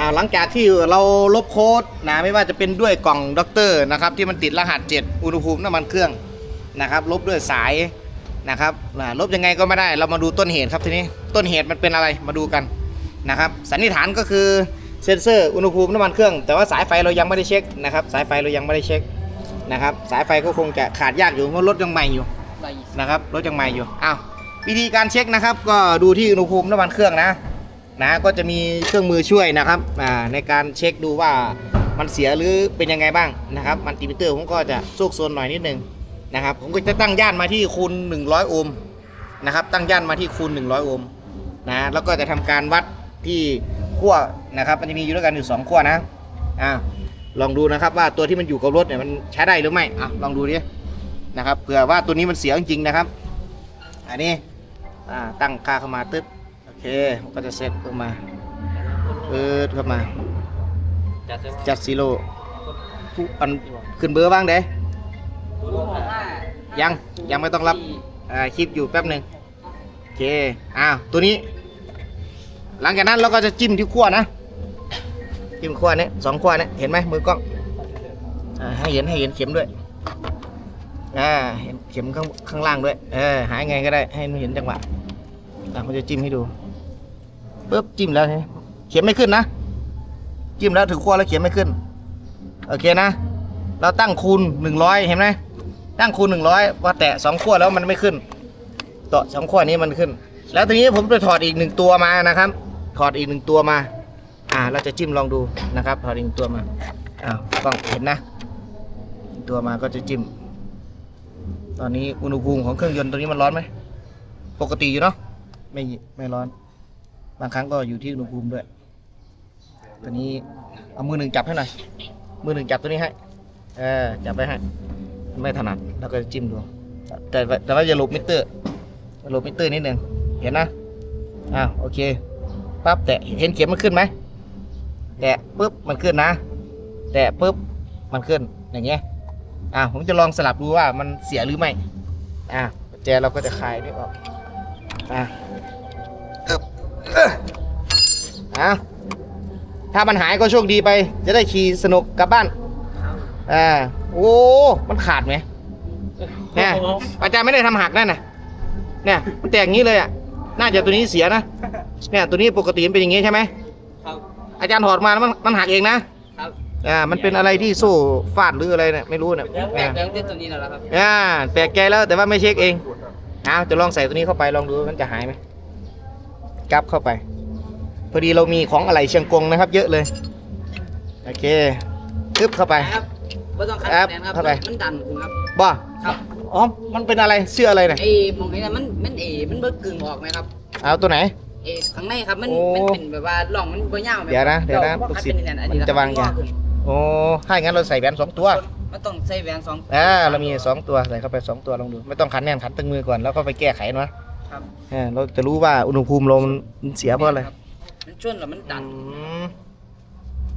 อ่าหลังจากที่เราลบโค้ดนะไม่ว่าจะเป็นด้วยกล่องด็อกเตอร์นะครับที่มันติดรหัส 7 อุณหภูมิน้ำมันเครื่องนะครับลบด้วยสายนะครับอ่าลบยังไงก็ไม่ได้ เรามาดูต้นเหตุครับทีนี้ต้นเหตุมันเป็นอะไรมาดูกันนะครับสันนิษฐานก็คือเซ็นเซอร์อุณหภูมิน้ำมันเครื่อง แต่ว่าสายไฟเรายังไม่ได้เช็คนะครับสายไฟเรายังไม่ได้เช็คนะครับสายไฟก็คงจะขาดยากอยู่เพราะรถยังใหม่อยู่ใบนะครับรถยังใหม่อยู่อ้าววิธีการเช็คนะครับ ก็ดูที่อุณหภูมิน้ำมันเครื่องนะ นะก็จะมีเครื่องมือช่วยนะครับในการเช็คดูว่ามันเสียหรือเป็นยังไงบ้างนะครับมันติมิเตอร์ผมก็จะโซกโซนหน่อยนิดนึงนะครับผมก็จะตั้งย่านมาที่คูณ100 โอห์มนะครับตั้งย่านมาที่คูณ100 โอห์มนะแล้วก็จะทำการวัดที่ขั้วนะครับมันจะมีอยู่ด้วยกันอยู่สองขั้วนะอ่าลองดูนะครับว่าตัวที่มันอยู่กับรถเนี่ยมันใช้ได้หรือไม่อะลองดูดินะครับเผื่อว่าตัวนี้มันเสียจริงๆนะครับ อันนี้อ่าตั้งค่าเข้ามาตึ๊บ เคมันก็จะเซตลงมาเปิดเข้ามาจัดเสร็จจัดซีโร่ผู้อันขึ้นเบอร์บ้างเด้ยังยังไม่ต้องรับอ่าคลิปอยู่แป๊บหนึ่งโอเคอ้าวตัวนี้ หลังจากนั้นเราก็จะจิ้มที่ขั้วนะ จิ้มขั้วนี้สองขั้วนี้เห็นไหมมือกล้องอ่าให้เห็นให้เห็นเข็มด้วยอ่าเห็นเข็มข้างข้างล่างด้วยเออหายไงก็ได้ให้มันเห็นจังหวะอะผมจะจิ้มให้ดู ปึ๊บจิ้มแล้วเห็นไมเข็มไม่ขึ้นนะจิ้มแล้วถึงขั้วแล้วเข็มไม่ขึ้นโอเคนะ เราตั้งคูณ 100 เห็นไหมตั้งคูณ 100ว่าแตะสองขั้วแล้วมันไม่ขึ้นต่อสองขั้วนี้มันขึ้น แล้วทีนี้ผมไปถอดอีกหนึ่งตัวมานะครับ ถอดอีกหนึ่งตัวมา อ่า เราจะจิ้มลองดูนะครับ ถอดอีกหนึ่งตัวมาอ้าวกล้องเห็นนะ ตัวมาก็จะจิ้ม ตอนนี้อุณหภูมิของเครื่องยนต์ตัวนี้มันร้อนไหม ปกติอยู่เนาะ ไม่ไม่ร้อน บางครั้งก็อยู่ที่อุณหภูมิด้วย ตัวนี้เอามือหนึ่งจับให้หน่อย มือหนึ่งจับตัวนี้ให้ เออ จับไปให้ ไม่ถนัด แล้วก็จิ้มดู แต่ว่าแต่ว่าอย่าหลบมิเตอร์อย่าหลบมิเตอร์นิดหนึ่งเห็นนะ อ้าว โอเค ปั๊บแตะ เห็นเข็มมันขึ้นไหม แตะปุ๊บ มันขึ้นนะ แตะปุ๊บ มันขึ้น อย่างเงี้ย อ่าผมจะลองสลับดูว่ามันเสียหรือไม่ อ่าแจเราก็จะคลายนี่ออก อ่าอึบเอ้ออ่าถ้ามันหายก็โชคดีไป จะได้ขี่สนุกกลับบ้านอ่าโอ้ มันขาดไหมเนี่ยอาจารย์ไม่ได้ทำหักนั่นน่ะเนี่ยมันแตกอย่างนี้เลยอะ น่าจะตัวนี้เสียนะ เนี่ยตัวนี้ปกติมันเป็นอย่างงี้ใช่ไหมครับ อาจารย์ถอดมาแล้วมันมันหักเองนะ ครับอ่า มันเป็นอะไรที่โซ่ฟาดหรืออะไรเนี่ยไม่รู้เนี่ยแล้วแบอ่าบแล้วที่ตัวนี้แล้วครับ อ่าแปลกใจแล้วแต่ว่าไม่เช็คเองเอาจะลองใส่ตัวนี้เข้าไปลองดูมันจะหายไหม กลับเข้าไป พอดีเรามีของอะไรเชียงกงนะครับ เยอะเลย โอเคทึบเข้าไป ครับไม่ต้องคัดครับแนนครับเข้าไป มันดันคุณครับ บ้าครับ อ๋อ มันเป็นอะไรเสื้ออะไรเนี่ยไอ้มองไอ้นั่นมันมันเอมันเบิกกึ่งออกไหมครับเอาตัวไหน เอข้างในครับมันโอ้มันเป็นแบบว่าร่องมันบ่ยาวไหมเดี๋ยวนะเดี๋ยวนะราลูกคัดศิษย์เป็นอันมันนี้จะวางยาขึ้นโอ้ถ้าอย่างนั้นเราใส่แหวนสองตัว มันต้องใส่แหวนสองอ่าเรามีสองตัวใส่เข้าไปสองตัวลองดู ไม่ต้องขันแน่นขันตึงมือก่อนแล้วก็ไปแก้ไขนะ ครับอ่าเราจะรู้ว่าอุณหภูมิเรามันเสียเพราะอะไรคบมันชนแล้วมันดันอืม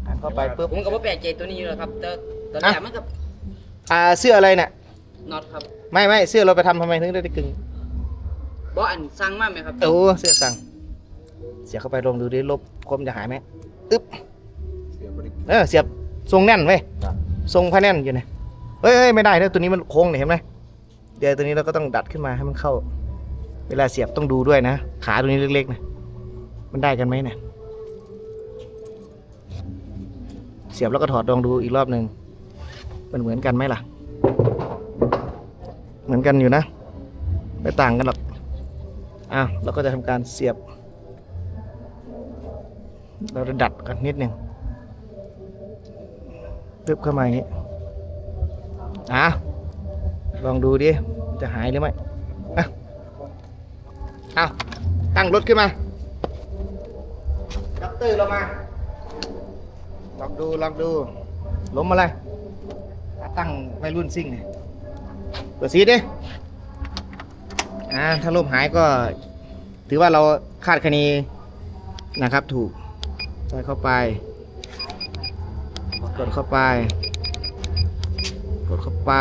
อันเข้าไปปุ๊บ ผมก็บ่แปลกใจตัวนี้อยู่แล้วครับแต่ตอนแรกมันก็อ่าเสื้ออะไรเนี่ยน็อตครับไม่ไม่เสื้อเราไปทำทำไมถึงได้กึ่งบ่อันสั่งมาไหมครับโอ้เสื้อสั่ง เสียบเข้าไปลองดูดิลบคมจะหายไหมอึ๊บเออเสียบทรงแน่นเว้ยทรงพะแน่นอยู่เนี่ยเฮ้ยเฮ้ยไม่ได้นะตัวนี้มันโค้งเนี่ยเห็นไหมเดี๋ยวตัวนี้เราก็ต้องดัดขึ้นมาให้มันเข้า เวลาเสียบต้องดูด้วยนะ ขาตัวนี้เล็กๆนะมันได้กันไหมเนี่ยเสียบแล้วก็ถอดลองดูอีกรอบหนึ่งมันเหมือนกันไหมล่ะ เหมือนกันอยู่นะ ไม่ต่างกันหรอกอะเราก็จะทำการเสียบ เราจะดัดกันนิดหนึ่งตึบเข้ามาอย่างนี้อะลองดูดิจะหายหรือไม่ เอาตั้งรถขึ้นมาดับเตอร์เรามา ลองดูลองดู ล้มมาเลยอะตั้งไว้รุ่นซิ่งเนี่ยเปิดซีดดิอ่าถ้าลมหายก็ ถือว่าเราคาดคะเนนะครับ ถูกใส่เข้าไป กดเข้าไป กดเข้าไป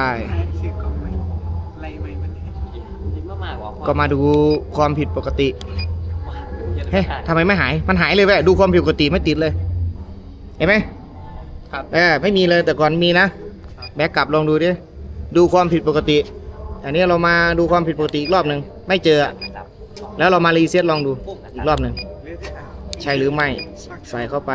ก็มาดูความผิดปกติ เฮ้ยทำไมไม่หาย มันหายเลยแวะดูความผิดปกติไม่ติดเลย เห็นไหมครับเออไม่มีเลยแต่ก่อนมีนะ แบกกลับลองดูดิ ดูความผิดปกติ อันนี้เรามาดูความผิดปกติอีกรอบหนึ่งไม่เจออะแล้วเรามารีเซ็ตลองดูอีกรอบหนึ่งใช่หรือไม่ ใส่เข้าไป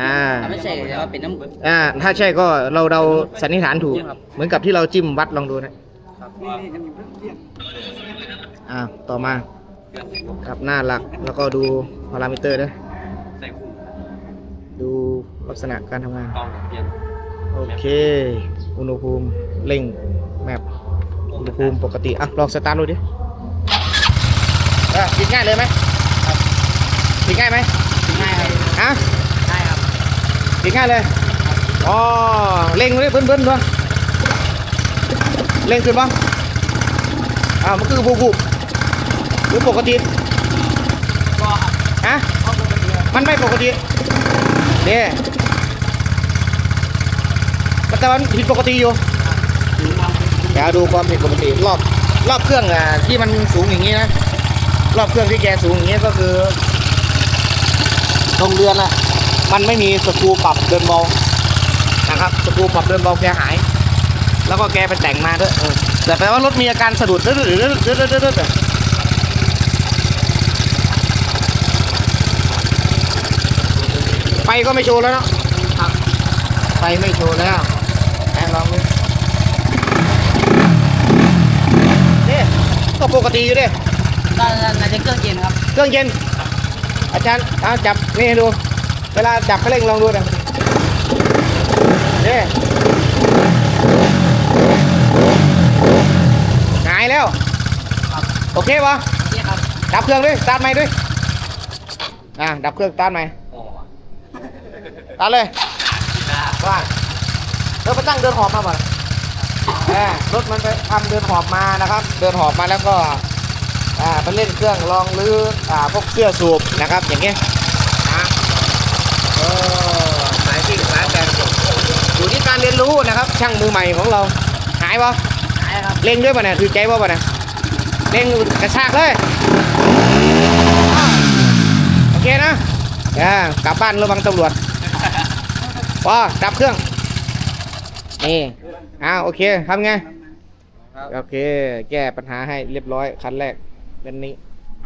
อ่าถ้าไม่ใช่ก็เป็นน้ำอ่า ถ้าใช่ก็เราเราสันนิษฐานถูกครับเหมือนกับที่เราจิ้มวัดลองดูนะ อ่าต่อมากับหน้าหลักแล้วก็ดูพารามิเตอร์ด้วยใส่คุ้มดูลักษณะการทำงานกล้องเปลี่ยนโอเค อุณหภูมิเร่งแมปอุณหภูมิปกติ อะ ลองสตาร์ทดูดิเออปิดง่ายเลยไหมปิดง่ายไหมง่ายครับอะได้ครับปิดง่ายเลยอ๋อเร่งเลยเบิ้นๆด้วยเร่งขึ้นบ้าง อ่ามันคือบูบูหรือปกติฮะมันไม่ปกติเด้มันแต่มันผิดปกติอยู่เดี๋ยวดูความผิดปกติรอบรอบเครื่องอะที่มันสูงอย่างนี้นะรอบเครื่องที่แกสูงอย่างนี้ก็คือตรงเรือนอะ มันไม่มีสกรูปรับเดินเบานะครับสกรูปรับเดินเบาแกหาย แล้วก็แกไปแต่งมาด้วยเออ แต่แปลว่ารถมีอาการสะดุดเรื่อยๆเรื่อยๆเรื่อยๆเรื่อยๆไฟก็ไม่โชว์แล้วเนาะครับไฟไม่โชว์แล้วแอนลองดูนี่ก็ปกติอยู่ดิน่าน่าจะเครื่องเย็นครับ เครื่องเย็น อาจารย์เอาจับนี่ให้ดู เวลาจับคันเร่งลองดูนะนี่หาย แล้ว โอเคปะนี่ครับดับเครื่องด้วยสตาร์ทใหม่ด้วย อะ ดับเครื่องสตาร์ทใหม่อ๋อสตาร์ทเลยว่าเออไปตั้งเดินหอบมาบ่อนแหมรถมันไปทำเดินหอบมานะครับ เดินหอบมาแล้วก็ อ่า ไปเล่นเครื่องลองรื้ออ่า พวกเสื้อสูบนะครับ อย่างเงี้ยนะโอ้สายซิ่งสายแบนอยู่ที่การเรียนรู้นะครับ ช่างมือใหม่ของเรา หายปะหายครับ เร่งด้วยป่ะเนี่ยถือใจป่ะป่ะเนี่ยเร่งกระชากเลยโอเคนะอ่ากลับบ้านระวังตำรวจพอดับเครื่องนี่อ้าวโอเคทำไงครับโอเค แก้ปัญหาให้เรียบร้อยคันแรกเป็นนี้